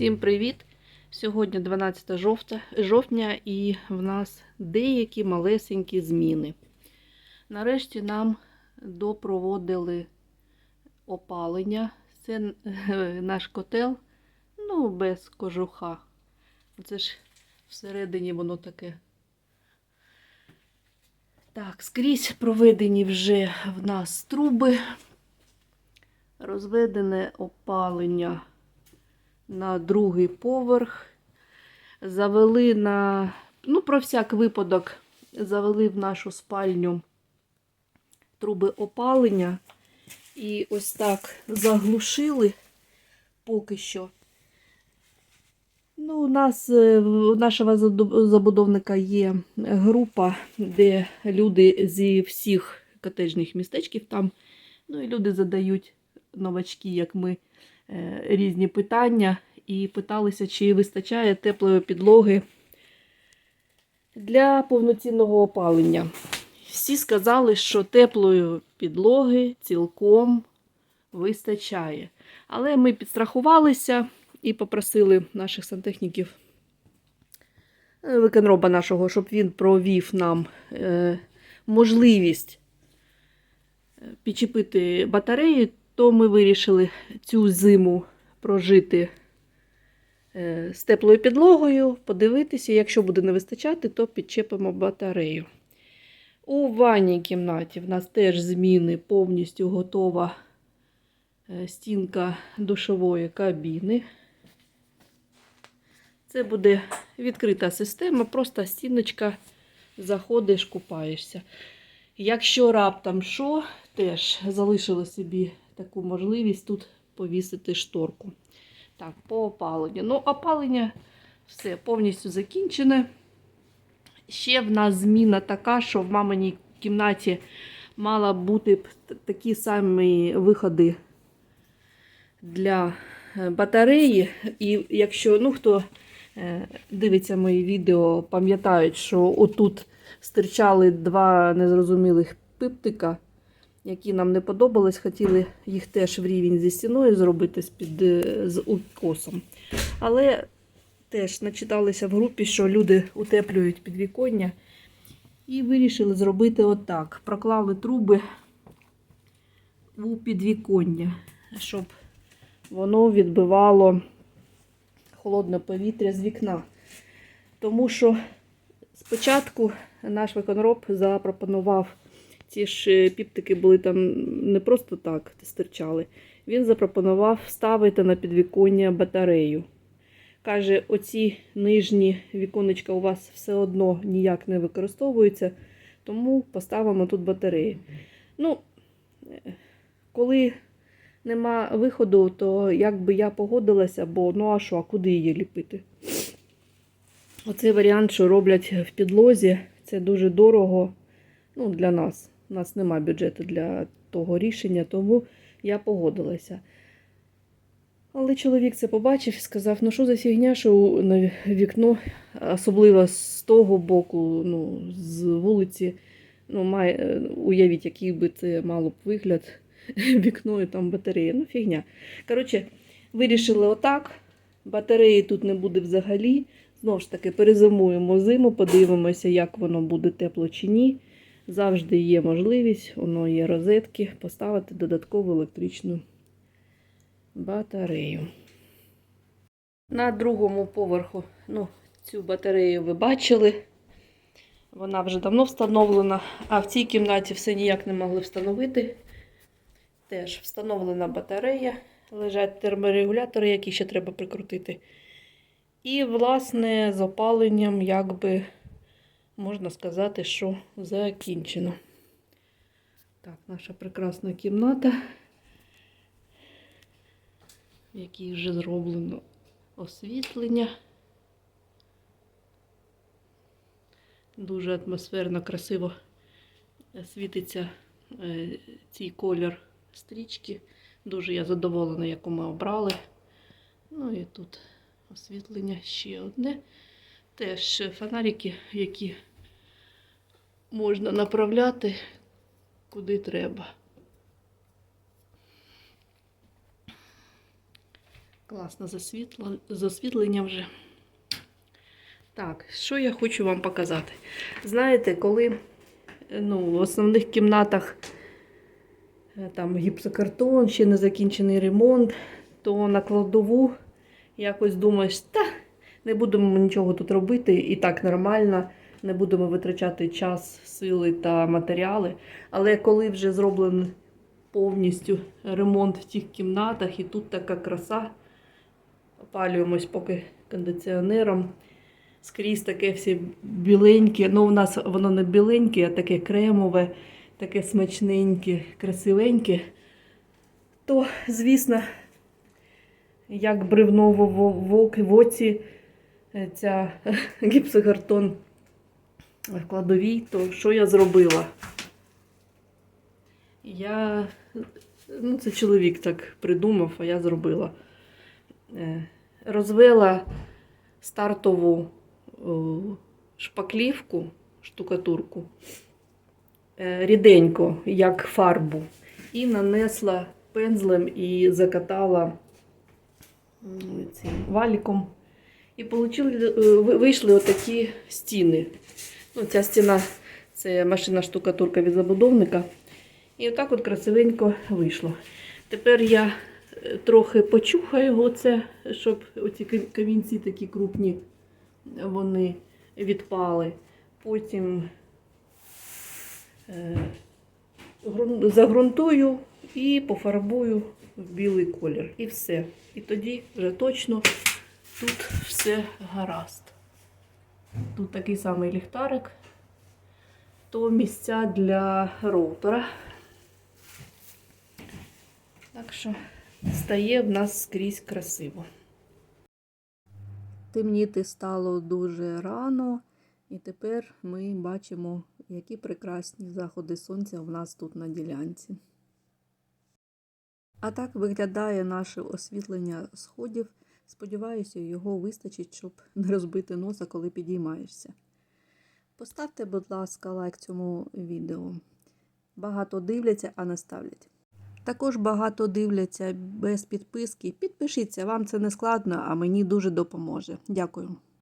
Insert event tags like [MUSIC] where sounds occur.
Всім привіт! Сьогодні 12 жовтня, жовтня і в нас деякі малесенькі зміни. Нарешті нам допроводили опалення. Це е, наш котел, ну, без кожуха. Це ж всередині воно таке. Так, скрізь проведені вже в нас труби, розведене опалення на другий поверх. Завели на, ну, про всяк випадок, завели в нашу спальню труби опалення. І ось так заглушили поки що. Ну, у нас, е, у нашого забудовника є група, де люди зі всіх котеджних містечків там. Ну і люди задають новачки, як ми, різні питання і питалися, чи вистачає теплої підлоги для повноцінного опалення. Всі сказали, що теплої підлоги цілком вистачає. Але ми підстрахувалися і попросили наших сантехніків, е, виконроба нашого, щоб він провів нам е, можливість е, підчепити батареї, то ми вирішили цю зиму прожити е, з теплою підлогою, подивитися, якщо буде не вистачати, то підчепимо батарею. У ванній кімнаті в нас теж зміни повністю готова е, стінка душової кабіни. Це буде відкрита система, просто стіночка, заходиш, купаєшся. Якщо раптом що, теж залишили собі таку можливість тут повісити шторку. Так, по опаленню. Ну, опалення все повністю закінчене. Ще в нас зміна така, що в маминій кімнаті мала бути такі самі виходи для е, батареї. І якщо ну, хто е, дивиться мої відео, пам'ятають, що отут стирчали два незрозумілих пиптика, які нам не подобались, хотіли їх теж в рівень зі стіною зробити з-під е, з укосом. Але теж начиталися в групі, що люди утеплюють підвіконня. І вирішили зробити отак. Проклали труби у підвіконня, щоб воно відбивало холодне повітря з вікна. Тому що спочатку наш виконроб запропонував, ці ж е, піптики були там не просто так стирчали. Він запропонував ставити на підвіконня батарею. Каже, оці нижні віконечка у вас все одно ніяк не використовуються, тому поставимо тут батареї. Ну, е, коли нема виходу, то як би я погодилася, бо ну а що, а куди її ліпити? Оцей варіант, що роблять в підлозі, це дуже дорого ну, для нас. У нас нема бюджету для того рішення, тому я погодилася. Але чоловік це побачив і сказав: ну що за фігня, що на вікно, особливо з того боку, ну, з вулиці, ну, має, уявіть, який би це мало б вигляд, [LAUGHS] вікно і там батарея. Ну, фігня. Коротше, вирішили отак. Батареї тут не буде взагалі. Знову ж таки, перезимуємо зиму, подивимося, як воно буде тепло чи ні. Завжди є можливість, воно є розетки, поставити додаткову електричну батарею. На другому поверху, ну, цю батарею ви бачили. Вона вже давно встановлена, а в цій кімнаті все ніяк не могли встановити. Теж встановлена батарея, лежать терморегулятори, які ще треба прикрутити. І, власне, з опаленням, якби можна сказати, що закінчено. Так, наша прекрасна кімната в якій вже зроблено освітлення. Дуже атмосферно, красиво світиться е, цей колір стрічки. Дуже я задоволена, яку ми обрали. Ну і тут освітлення ще одне. Теж фонарики, які можна направляти куди треба. Класно засвітлення вже. Так, що я хочу вам показати? Знаєте, коли ну, в основних кімнатах е, там гіпсокартон, ще не закінчений ремонт, то на кладову якось думаєш, та не будемо нічого тут робити, і так нормально, не будемо витрачати час, сили та матеріали. Але коли вже зроблений повністю ремонт в тих кімнатах, і тут така краса, опалюємось поки кондиціонером. Скрізь таке всі біленьке. Ну, у нас воно не біленьке, а таке кремове, таке смачненьке, красивеньке. То, звісно, як бревно в, оці ця [LAUGHS] гіпсокартон в кладовій, то що я зробила? Я, ну це чоловік так придумав, а я зробила. Е, Розвела стартову шпаклівку, штукатурку е, ріденько, як фарбу, і нанесла пензлем і закатала валіком. І е, ви- вийшли отакі стіни. Ну, ця стіна це машина штукатурка від забудовника. І отак от красивенько вийшло. Тепер я е, трохи почухаю оце, щоб оці камінці такі крупні вони відпали. Потім е, загрунтую і пофарбую в білий колір. І все. І тоді вже точно тут все гаразд. Тут такий самий ліхтарик, то місця для роутера. Так що стає в нас скрізь красиво. Темніти стало дуже рано, і тепер ми бачимо, які прекрасні заходи сонця в нас тут на ділянці. А так виглядає наше освітлення сходів. Сподіваюся, його вистачить, щоб не розбити носа, коли підіймаєшся. Поставте, будь ласка, лайк цьому відео. Багато дивляться, а не ставлять. Також багато дивляться без підписки. Підпишіться, вам це не складно, а мені дуже допоможе. Дякую.